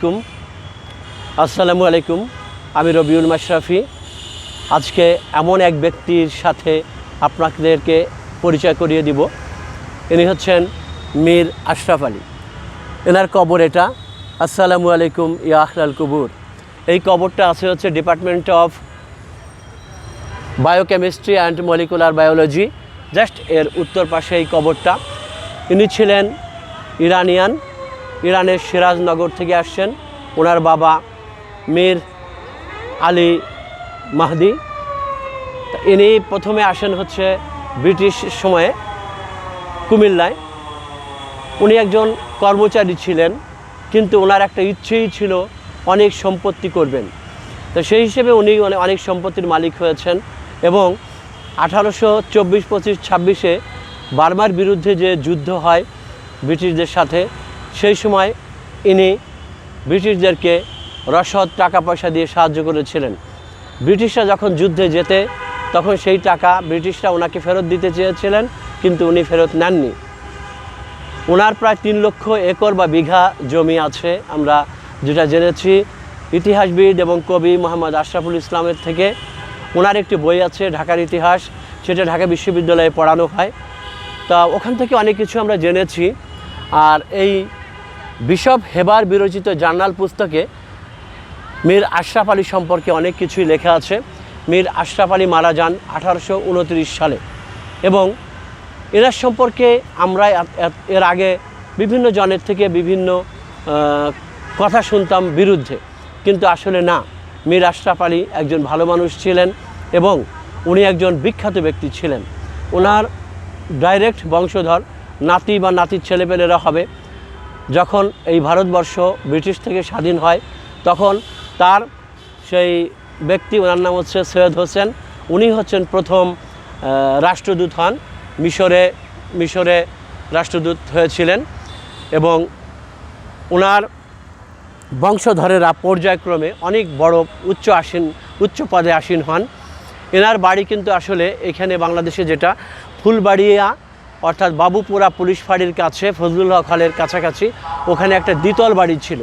আলাইকুম। আসসালামু আলাইকুম। আমি রবিউল মাশরাফি। আজকে এমন এক ব্যক্তির সাথে আপনাদেরকে পরিচয় করিয়ে দিব। ইনি হচ্ছেন মীর আশরাফ আলী। এনার কবর এটা। আসসালামু আলাইকুম, ইয়া আখলাল কবুর। এই কবরটা আছে হচ্ছে department of biochemistry and molecular biology just এর উত্তর পাশে এই কবরটা। ইনি ছিলেন ইরানিয়ান। ইরানের সিরাজনগর থেকে আসছেন ওনার বাবা মীর আলী মাহদি। ইনি প্রথমে আসেন হচ্ছে ব্রিটিশ সময়ে কুমিল্লায়। উনি একজন কর্মচারী ছিলেন, কিন্তু ওনার একটা ইচ্ছেই ছিল অনেক সম্পত্তি করবেন। তো সেই হিসেবে উনি অনেক সম্পত্তির মালিক হয়েছেন এবং আঠারোশো চব্বিশ পঁচিশ ছাব্বিশে বার্মার বিরুদ্ধে যে যুদ্ধ হয় ব্রিটিশদের সাথে সেই সময় ইনি ব্রিটিশদেরকে রসদ টাকা পয়সা দিয়ে সাহায্য করেছিলেন। ব্রিটিশরা যখন যুদ্ধে যেতে, তখন সেই টাকা ব্রিটিশরা ওনাকে ফেরত দিতে চেয়েছিলেন, কিন্তু উনি ফেরত নেননি। ওনার প্রায় তিন লক্ষ একর বা বিঘা জমি আছে, আমরা যেটা জেনেছি। ইতিহাসবিদ এবং কবি মোহাম্মদ আশরাফুল ইসলামের থেকে ওনার একটি বই আছে, ঢাকার ইতিহাস, সেটা ঢাকা বিশ্ববিদ্যালয়ে পড়ানো হয়। তা ওখান থেকে অনেক কিছু আমরা জেনেছি। আর এই বিশপ হেবার বিরচিত জার্নাল পুস্তকে মীর আশরাফ আলী সম্পর্কে অনেক কিছুই লেখা আছে। মীর আশরাফ আলী মারা যান আঠারোশো উনত্রিশ সালে এবং এনার সম্পর্কে আমরা এর আগে বিভিন্ন জনের থেকে বিভিন্ন কথা শুনতাম বিরুদ্ধে। কিন্তু আসলে না, মীর আশরাফ আলী একজন ভালো মানুষ ছিলেন এবং উনি একজন বিখ্যাত ব্যক্তি ছিলেন। ওনার ডাইরেক্ট বংশধর নাতি বা নাতির ছেলেপেলেরা হবে। যখন এই ভারতবর্ষ ব্রিটিশ থেকে স্বাধীন হয়, তখন তার সেই ব্যক্তি, ওনার নাম হচ্ছে সৈয়দ হোসেন। উনি হচ্ছেন প্রথম রাষ্ট্রদূত হন। মিশরে মিশরে রাষ্ট্রদূত হয়েছিলেন এবং ওনার বংশধরেরা পর্যায়ক্রমে অনেক বড় উচ্চ আসীন, উচ্চ পদে আসীন হন। এনার বাড়ি কিন্তু আসলে এখানে বাংলাদেশে যেটা, ফুলবাড়িয়া অর্থাৎ বাবুপুরা পুলিশ ফাঁড়ির কাছে, ফজলুল হক হলের কাছাকাছি ওখানে একটা দ্বিতল বাড়ি ছিল।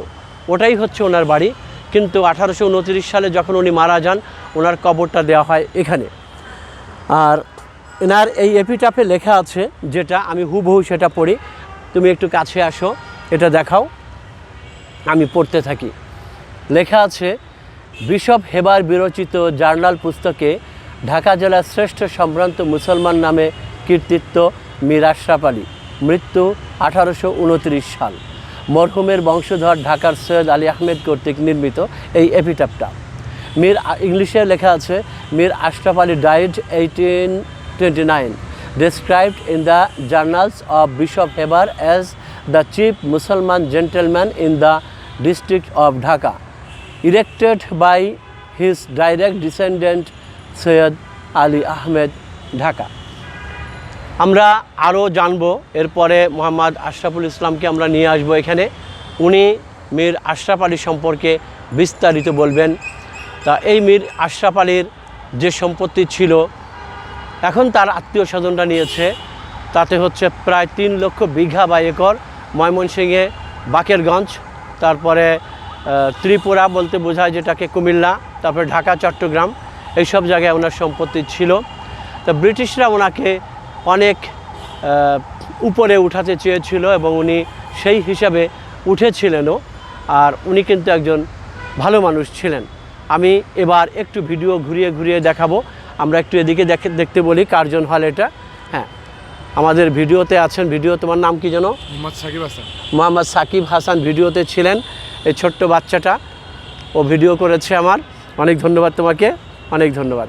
ওটাই হচ্ছে ওনার বাড়ি। কিন্তু আঠারোশো উনত্রিশ সালে যখন উনি মারা যান, ওনার কবরটা দেওয়া হয় এখানে। আর এনার এই এপিটাপে লেখা আছে, যেটা আমি হুবহু সেটা পড়ি। তুমি একটু কাছে আসো, এটা দেখাও। আমি পড়তে থাকি। লেখা আছে, বিশপ হেবার বিরচিত জার্নাল পুস্তকে ঢাকা জেলার শ্রেষ্ঠ সম্ভ্রান্ত মুসলমান নামে কীর্তিত্ব মীর আশরাফ আলী মৃত্যু আঠারোশো উনত্রিশ সাল। মরহুমের বংশধর ঢাকার সৈয়দ আলী আহমেদ কর্তৃক নির্মিত এই এপিটাপটা মীর ইংলিশে লেখা আছে, Mir Ashraf Ali died eighteen twenty nine described in the journals of bishop Heber as the chief Mussulman gentleman in the district of Dhaka erected by his direct descendant Syed Ali Ahmed, Dhaka. আমরা আরও জানব। এরপরে মোহাম্মদ আশরাফুল ইসলামকে আমরা নিয়ে আসব এখানে। উনি মীর আশরাফ আলী সম্পর্কে বিস্তারিত বলবেন। তা এই মীর আশরাফ আলীর যে সম্পত্তি ছিল, এখন তার আত্মীয় স্বজনরা নিয়েছে। তাতে হচ্ছে প্রায় তিন লক্ষ বিঘা বা একর ময়মনসিংহে বাকেরগঞ্জ, তারপরে ত্রিপুরা বলতে বোঝায় যেটাকে কুমিল্লা, তারপরে ঢাকা, চট্টগ্রাম, এইসব জায়গায় ওনার সম্পত্তি ছিল। তা ব্রিটিশরা ওনাকে অনেক উপরে উঠাতে চেয়েছিল এবং উনি সেই হিসাবে উঠেছিলেনও। আর উনি কিন্তু একজন ভালো মানুষ ছিলেন। আমি এবার একটু ভিডিও ঘুরিয়ে ঘুরিয়ে দেখাবো। আমরা একটু এদিকে দেখে দেখতে বলি কার্জন হল এটা। হ্যাঁ আমাদের ভিডিওতে আছেন ভিডিও তোমার নাম কি যেন? মোহাম্মদ সাকিব হাসান। মোহাম্মদ সাকিব হাসান ভিডিওতে ছিলেন এই ছোট্ট বাচ্চাটা। ও ভিডিও করেছে আমার। অনেক ধন্যবাদ তোমাকে অনেক ধন্যবাদ।